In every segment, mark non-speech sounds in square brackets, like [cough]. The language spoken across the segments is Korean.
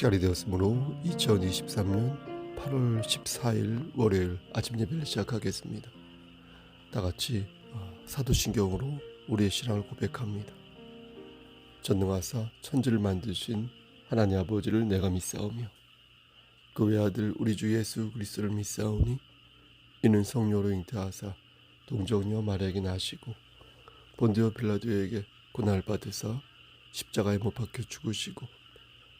시간이 되었으므로 2023년 8월 14일 월요일 아침 예배를 시작하겠습니다. 다 같이 어, 사도신경으로 우리의 신앙을 고백합니다. 전능하사 천지를 만드신 하나님 아버지를 내가 믿사오며 그 외아들 우리 주 예수 그리스도를 믿사오니 이는 성령으로 잉태하사 동정녀 마리아에게 나시고 본디오 빌라도에게 고날 받으사 십자가에 못 박혀 죽으시고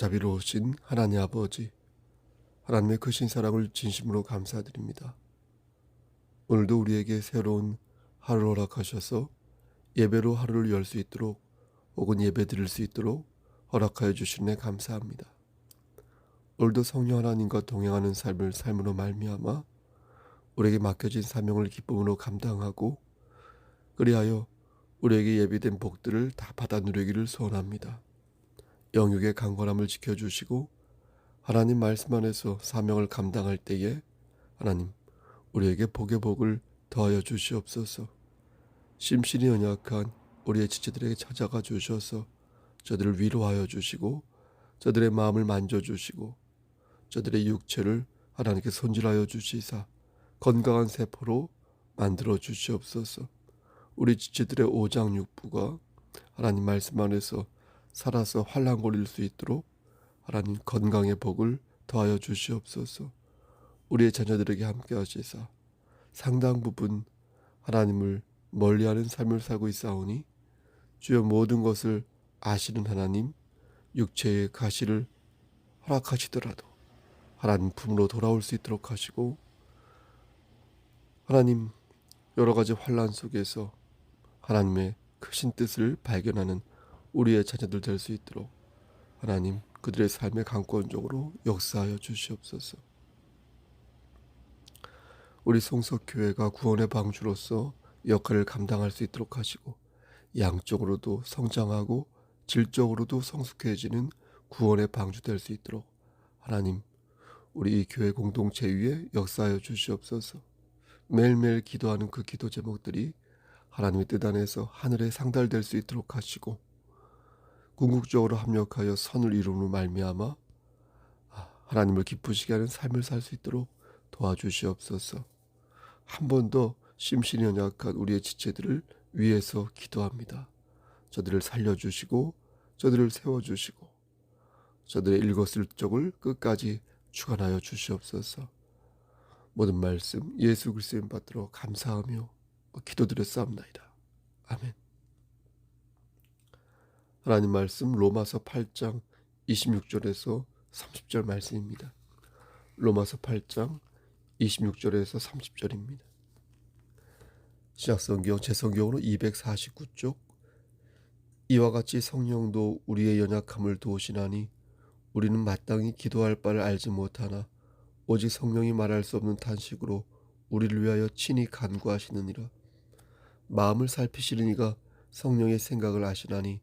자비로우신 하나님 아버지, 하나님의 크신 사랑을 진심으로 감사드립니다. 오늘도 우리에게 새로운 하루를 허락하셔서 예배로 하루를 열 수 있도록 혹은 예배 드릴 수 있도록 허락하여 주시네 감사합니다. 오늘도 성령 하나님과 동행하는 삶을 삶으로 말미암아 우리에게 맡겨진 사명을 기쁨으로 감당하고 그리하여 우리에게 예비된 복들을 다 받아 누리기를 소원합니다. 영육의 강건함을 지켜주시고 하나님 말씀 안에서 사명을 감당할 때에 하나님 우리에게 복의 복을 더하여 주시옵소서. 심신이 연약한 우리의 지체들에게 찾아가 주셔서 저들을 위로하여 주시고 저들의 마음을 만져 주시고 저들의 육체를 하나님께 손질하여 주시사 건강한 세포로 만들어 주시옵소서. 우리 지체들의 오장육부가 하나님 말씀 안에서 살아서 환란거릴 수 있도록 하나님 건강의 복을 더하여 주시옵소서. 우리의 자녀들에게 함께 하시사 상당 부분 하나님을 멀리하는 삶을 살고 있사오니 주여 모든 것을 아시는 하나님 육체의 가시를 허락하시더라도 하나님 품으로 돌아올 수 있도록 하시고 하나님 여러 가지 환란 속에서 하나님의 크신 뜻을 발견하는 우리의 자녀들 될 수 있도록 하나님 그들의 삶의 강권적으로 역사하여 주시옵소서. 우리 송석교회가 구원의 방주로서 역할을 감당할 수 있도록 하시고 양적으로도 성장하고 질적으로도 성숙해지는 구원의 방주 될 수 있도록 하나님 우리 이 교회 공동체 위에 역사하여 주시옵소서. 매일매일 기도하는 그 기도 제목들이 하나님의 뜻 안에서 하늘에 상달될 수 있도록 하시고 궁극적으로 합력하여 선을 이루는 말미암아 하나님을 기쁘시게 하는 삶을 살 수 있도록 도와주시옵소서. 한 번 더 심신이 연약한 우리의 지체들을 위해서 기도합니다. 저들을 살려주시고 저들을 세워주시고 저들의 일거슬적을 끝까지 주관하여 주시옵소서. 모든 말씀 예수 그리스도인 받들어 감사하며 기도드렸사옵나이다. 아멘. 하나님 말씀 로마서 8장 26절에서 30절 말씀입니다. 로마서 8장 26절에서 30절입니다. 시작성경 제성경으로 249쪽 이와 같이 성령도 우리의 연약함을 도우시나니 우리는 마땅히 기도할 바를 알지 못하나 오직 성령이 말할 수 없는 탄식으로 우리를 위하여 친히 간구하시느니라 마음을 살피시는 이가 성령의 생각을 아시나니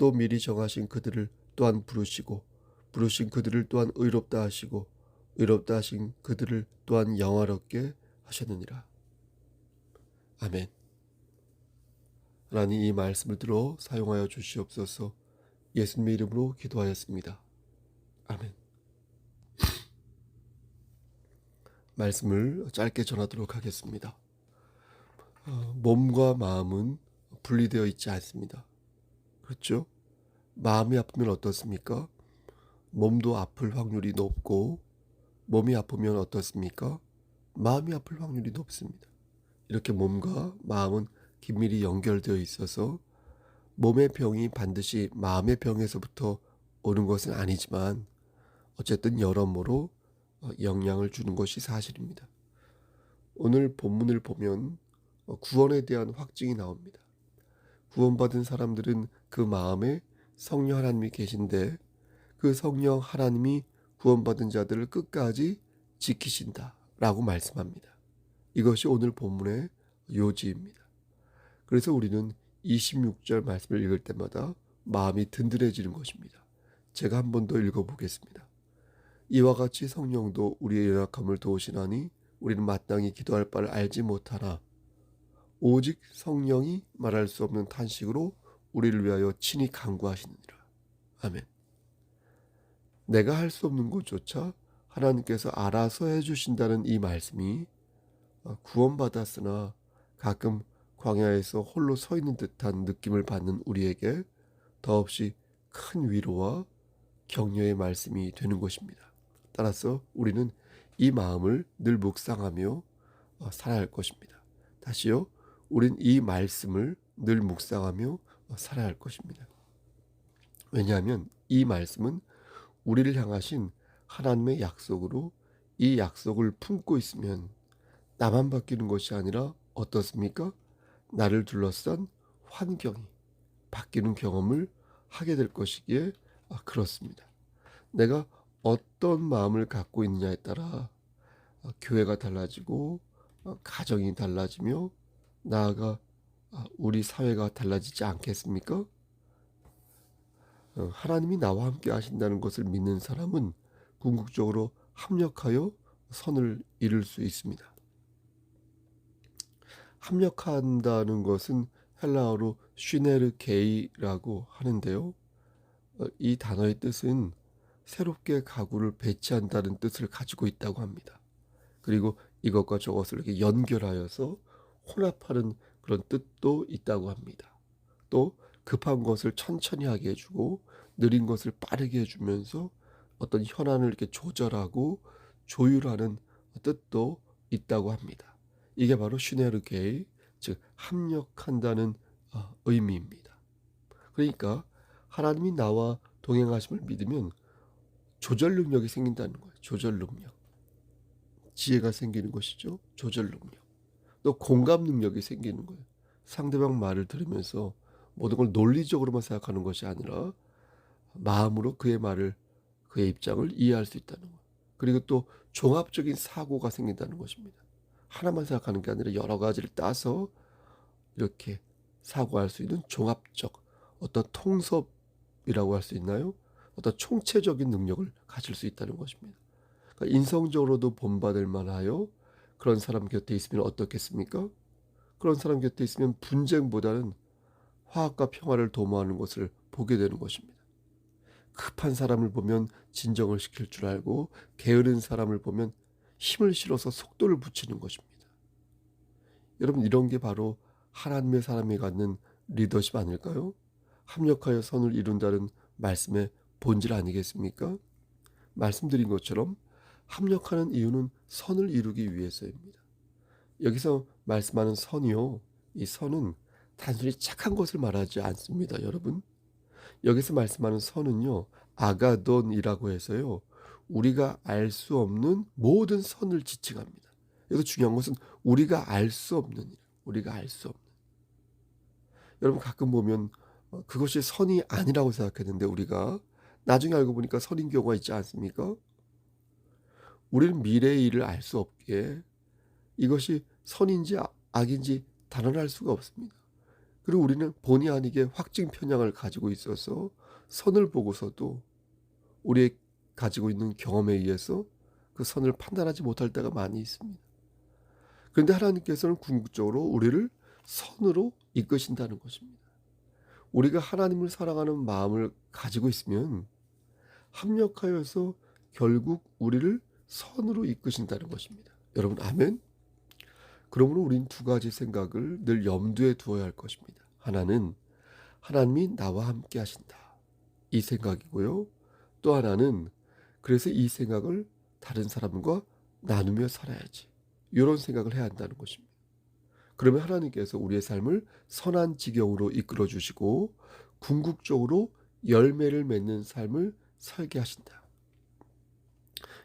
또 미리 정하신 그들을 또한 부르시고 부르신 그들을 또한 의롭다 하시고 의롭다 하신 그들을 또한 영화롭게 하셨느니라. 아멘. 하나님 이 말씀을 들어 사용하여 주시옵소서 예수님의 이름으로 기도하였습니다. 아멘. [sniffs] 말씀을 짧게 전하도록 하겠습니다. 어, 몸과 마음은 분리되어 있지 않습니다. 그렇죠? 마음이 아프면 어떻습니까? 몸도 아플 확률이 높고 몸이 아프면 어떻습니까? 마음이 아플 확률이 높습니다. 이렇게 몸과 마음은 긴밀히 연결되어 있어서 몸의 병이 반드시 마음의 병에서부터 오는 것은 아니지만 어쨌든 여러모로 어, 영향을 주는 것이 사실입니다. 오늘 본문을 보면 어, 구원에 대한 확증이 나옵니다. 구원받은 사람들은 그 마음에 성령 하나님이 계신데 그 성령 하나님이 구원받은 자들을 끝까지 지키신다 라고 말씀합니다. 이것이 오늘 본문의 요지입니다. 그래서 우리는 26절 말씀을 읽을 때마다 마음이 든든해지는 것입니다. 제가 한 번 더 읽어보겠습니다. 이와 같이 성령도 우리의 연약함을 도우시나니 우리는 마땅히 기도할 바를 알지 못하나 오직 성령이 말할 수 없는 탄식으로 우리를 위하여 친히 간구하시느니라. 아멘. 내가 할 수 없는 것조차 하나님께서 알아서 해주신다는 이 말씀이 어, 구원받았으나 가끔 광야에서 홀로 서 있는 듯한 느낌을 받는 우리에게 더없이 큰 위로와 격려의 말씀이 되는 것입니다. 따라서 우리는 이 마음을 늘 묵상하며 어, 살아야 할 것입니다. 다시요. 우린 이 말씀을 늘 묵상하며 어, 살아야 할 것입니다. 왜냐하면 이 말씀은 우리를 향하신 하나님의 약속으로 이 약속을 품고 있으면 나만 바뀌는 것이 아니라 어떻습니까? 나를 둘러싼 환경이 바뀌는 경험을 하게 될 것이기에 아, 그렇습니다. 내가 어떤 마음을 갖고 있느냐에 따라 어, 교회가 달라지고 어, 가정이 달라지며 나아가 아, 우리 사회가 달라지지 않겠습니까? 어, 하나님이 나와 함께 하신다는 것을 믿는 사람은 궁극적으로 합력하여 선을 이룰 수 있습니다. 합력한다는 것은 헬라어로 쉬네르게이라고 하는데요. 이 단어의 뜻은 새롭게 가구를 배치한다는 뜻을 가지고 있다고 합니다. 그리고 이것과 저것을 이렇게 연결하여서 혼합하는 그런 뜻도 있다고 합니다. 또 급한 것을 천천히 하게 해주고 느린 것을 빠르게 해주면서 어떤 현안을 이렇게 조절하고 조율하는 뜻도 있다고 합니다. 이게 바로 슈네르게이 즉 합력한다는 어, 의미입니다. 그러니까 하나님이 나와 동행하심을 믿으면 조절 능력이 생긴다는 거예요. 조절 능력. 지혜가 생기는 것이죠. 조절 능력. 또 공감 능력이 생기는 거예요. 상대방 말을 들으면서 모든 걸 논리적으로만 생각하는 것이 아니라 마음으로 그의 말을 그의 입장을 이해할 수 있다는 것. 그리고 또 종합적인 사고가 생긴다는 것입니다. 하나만 생각하는 게 아니라 여러 가지를 따서 이렇게 사고할 수 있는 종합적 어떤 통섭이라고 할 수 있나요? 어떤 총체적인 능력을 가질 수 있다는 것입니다. 그러니까 인성적으로도 본받을 만하여 그런 사람 곁에 있으면 어떻겠습니까? 그런 사람 곁에 있으면 분쟁보다는 화합과 평화를 도모하는 것을 보게 되는 것입니다. 급한 사람을 보면 진정을 시킬 줄 알고 게으른 사람을 보면 힘을 실어서 속도를 붙이는 것입니다. 여러분 이런 게 바로 하나님의 사람이 갖는 리더십 아닐까요? 합력하여 선을 이룬다는 말씀의 본질 아니겠습니까? 말씀드린 것처럼 합력하는 이유는 선을 이루기 위해서입니다. 여기서 말씀하는 선이요. 이 선은 단순히 착한 것을 말하지 않습니다, 여러분. 여기서 말씀하는 선은요. 아가돈이라고 해서요. 우리가 알 수 없는 모든 선을 지칭합니다. 여기서 중요한 것은 우리가 알 수 없는 우리가 알 수 없는. 여러분 가끔 보면 어, 그것이 선이 아니라고 생각했는데 우리가 나중에 알고 보니까 선인 경우가 있지 않습니까? 우리는 미래의 일을 알 수 없기에 이것이 선인지 아, 악인지 단언할 수가 없습니다. 그리고 우리는 본의 아니게 확증 편향을 가지고 있어서 선을 보고서도 우리의 가지고 있는 경험에 의해서 그 선을 판단하지 못할 때가 많이 있습니다. 그런데 하나님께서는 궁극적으로 우리를 선으로 이끄신다는 것입니다. 우리가 하나님을 사랑하는 마음을 가지고 있으면 합력하여서 결국 우리를 선으로 이끄신다는 것입니다. 여러분 아멘. 그러므로 우린 두 가지 생각을 늘 염두에 두어야 할 것입니다. 하나는 하나님이 나와 함께 하신다. 이 생각이고요. 또 하나는 그래서 이 생각을 다른 사람과 나누며 살아야지. 이런 생각을 해야 한다는 것입니다. 그러면 하나님께서 우리의 삶을 선한 지경으로 이끌어 주시고 궁극적으로 열매를 맺는 삶을 살게 하신다.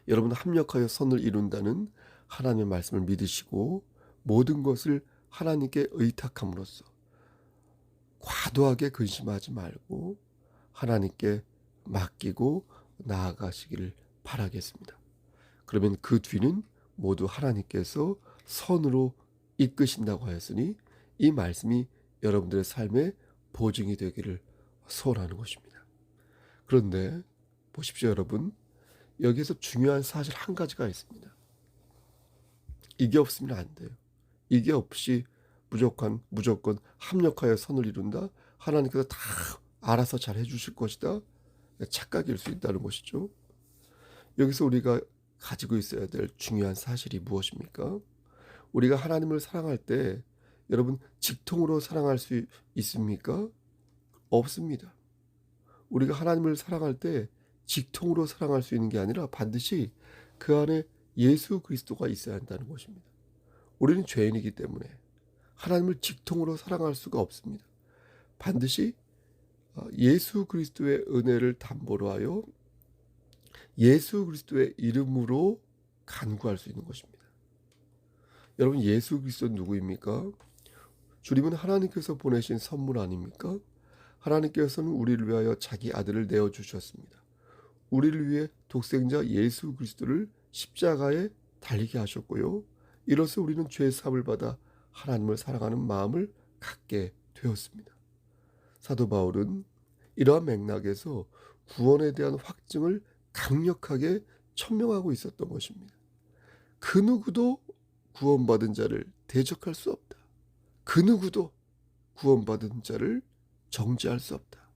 여러분 합력하여 선을 이룬다는 하나님의 말씀을 믿으시고 모든 것을 하나님께 의탁함으로써 과도하게 근심하지 말고 하나님께 맡기고 나아가시기를 바라겠습니다. 그러면 그 뒤는 모두 하나님께서 선으로 이끄신다고 하였으니 이 말씀이 여러분들의 삶의 보증이 되기를 소원하는 것입니다. 그런데 보십시오, 여러분. 여기에서 중요한 사실 한 가지가 있습니다. 이게 없으면 안 돼요. 이게 없이 무조건 무조건 합력하여 선을 이룬다. 하나님께서 다 알아서 잘 해주실 것이다. 착각일 수 있다는 것이죠. 여기서 우리가 가지고 있어야 될 중요한 사실이 무엇입니까? 우리가 하나님을 사랑할 때 여러분 직통으로 사랑할 수 있습니까? 없습니다. 우리가 하나님을 사랑할 때 직통으로 사랑할 수 있는 게 아니라 반드시 그 안에 예수 그리스도가 있어야 한다는 것입니다. 우리는 죄인이기 때문에 하나님을 직통으로 사랑할 수가 없습니다. 반드시 어, 예수 그리스도의 은혜를 담보로 하여 예수 그리스도의 이름으로 간구할 수 있는 것입니다. 여러분 예수 그리스도 누구입니까? 주님은 하나님께서 보내신 선물 아닙니까? 하나님께서는 우리를 위하여 자기 아들을 내어 주셨습니다. 우리를 위해 독생자 예수 그리스도를 십자가에 달리게 하셨고요. 이로써 우리는 죄 사함을 받아 하나님을 사랑하는 마음을 갖게 되었습니다. 사도 바울은 이러한 맥락에서 구원에 대한 확증을 강력하게 천명하고 있었던 것입니다. 그 누구도 구원받은 자를 대적할 수 없다. 그 누구도 구원받은 자를 정죄할 수 없다.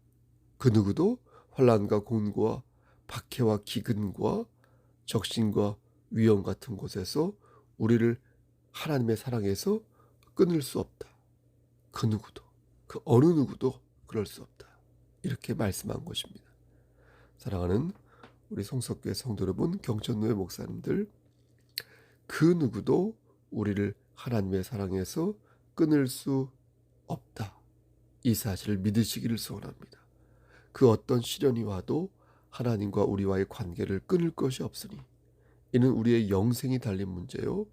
그 누구도 환란과 곤고와 박해와 기근과 적신과 위험 같은 곳에서 우리를 하나님의 사랑에서 끊을 수 없다. 그 누구도 그 어느 누구도 그럴 수 없다. 이렇게 말씀한 것입니다. 사랑하는 우리 성석교회 성도 여러분, 경천노예 목사님들, 그 누구도 우리를 하나님의 사랑에서 끊을 수 없다. 이 사실을 믿으시기를 소원합니다. 그 어떤 시련이 와도 하나님과 우리와의 관계를 끊을 것이 없으니 이는 우리의 영생이 달린 문제요.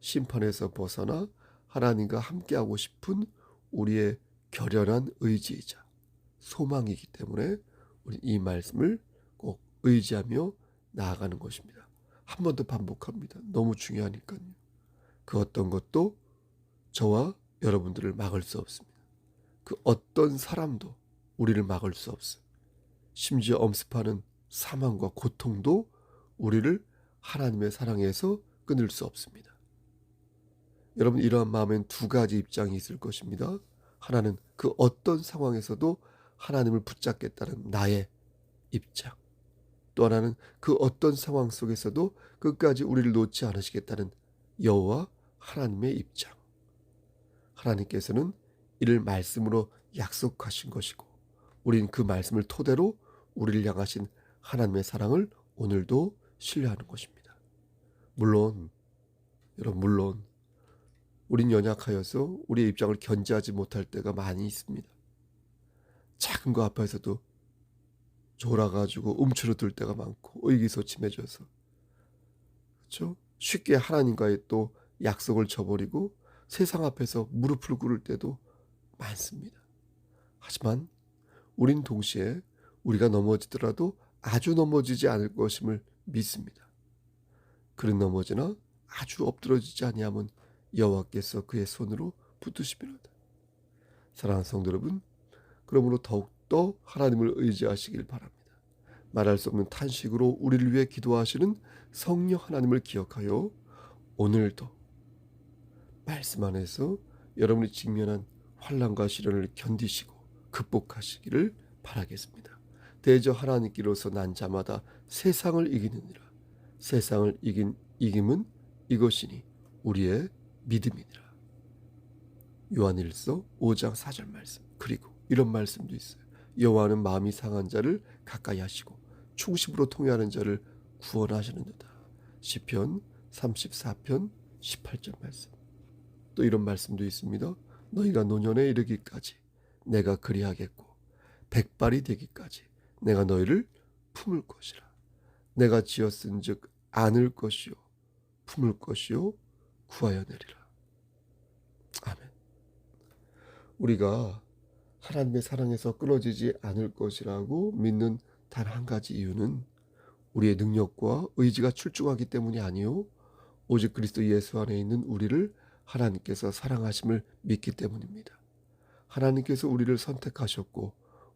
심판에서 벗어나 하나님과 함께하고 싶은 우리의 결연한 의지이자 소망이기 때문에 우리 이 말씀을 의지하며 나아가는 것입니다. 한 번 더 반복합니다. 너무 중요하니까요. 그 어떤 것도 저와 여러분들을 막을 수 없습니다. 그 어떤 사람도 우리를 막을 수 없어요. 심지어 엄습하는 사망과 고통도 우리를 하나님의 사랑에서 끊을 수 없습니다. 여러분 이러한 마음엔 두 가지 입장이 있을 것입니다. 하나는 그 어떤 상황에서도 하나님을 붙잡겠다는 나의 입장. 또 하나는 그 어떤 상황 속에서도 끝까지 우리를 놓지 않으시겠다는 여호와 하나님의 입장. 하나님께서는 이를 말씀으로 약속하신 것이고 우리는 그 말씀을 토대로 우리를 향하신 하나님의 사랑을 오늘도 신뢰하는 것입니다. 물론 여러분 물론 우린 연약하여서 우리의 입장을 견제하지 못할 때가 많이 있습니다. 작은 거 앞에서도 졸아가지고 움츠러들 때가 많고 의기소침해져서 그렇죠? 쉽게 하나님과의 또 약속을 저버리고 세상 앞에서 무릎을 꿇을 때도 많습니다. 하지만 우린 동시에 우리가 넘어지더라도 아주 넘어지지 않을 것임을 믿습니다. 그런 넘어지나 아주 엎드러지지 아니하면 여호와께서 그의 손으로 붙드시미로다. 사랑하는 성도 여러분, 그러므로 더욱더 하나님을 의지하시길 바랍니다. 말할 수 없는 탄식으로 우리를 위해 기도하시는 성령 하나님을 기억하여 오늘도 말씀 안에서 여러분이 직면한 환란과 시련을 견디시고 극복하시기를 바라겠습니다. 대저 하나님께로서 난 자마다 세상을 이기느니라. 세상을 이긴 이김은 이것이니 우리의 믿음이니라. 요한일서 5장 4절 말씀. 그리고 이런 말씀도 있어요. 여호와는 마음이 상한 자를 가까이 하시고 충심으로 통회하는 자를 구원하시는도다. 시편 34편 18절 말씀. 또 이런 말씀도 있습니다. 너희가 노년에 이르기까지 내가 그리하겠고 백발이 되기까지 내가 너희를 품을 것이라. 내가 지었은즉 안을 것이요 품을 것이요 구하여 내리라. 아멘. 우리가 하나님의 사랑에서 끊어지지 않을 것이라고 믿는 단 한 가지 이유는 우리의 능력과 의지가 출중하기 때문이 아니요 오직 그리스도 예수 안에 있는 우리를 하나님께서 사랑하심을 믿기 때문입니다. 하나님께서 우리를 선택하셨고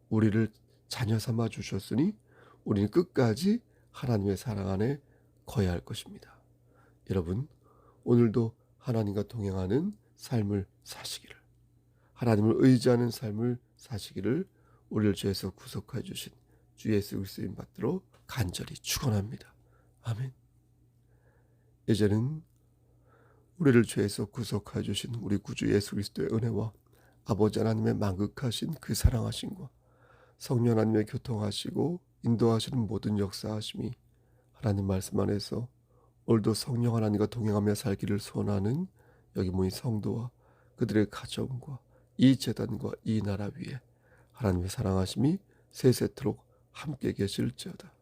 우리를 자녀 삼아 주셨으니 우리는 끝까지 하나님의 사랑 안에 거해야 할 것입니다. 여러분, 오늘도 하나님과 동행하는 삶을 사시기를 하나님을 의지하는 삶을 사시기를 우리를 죄에서 구속해 주신 주 예수 그리스도인 받들어 간절히 축원합니다. 아멘. 이제는 우리를 죄에서 구속해 주신 우리 구주 예수 그리스도의 은혜와 아버지 하나님의 만극하신 그 사랑하심과 성령 하나님의 교통하시고 인도하시는 모든 역사하심이 하나님 말씀 안에서 오늘도 성령 하나님과 동행하며 살기를 소원하는 여기 모인 성도와 그들의 가정과 이 재단과 이 나라 위에 하나님의 사랑하심이 세세토록 함께 계실지어다.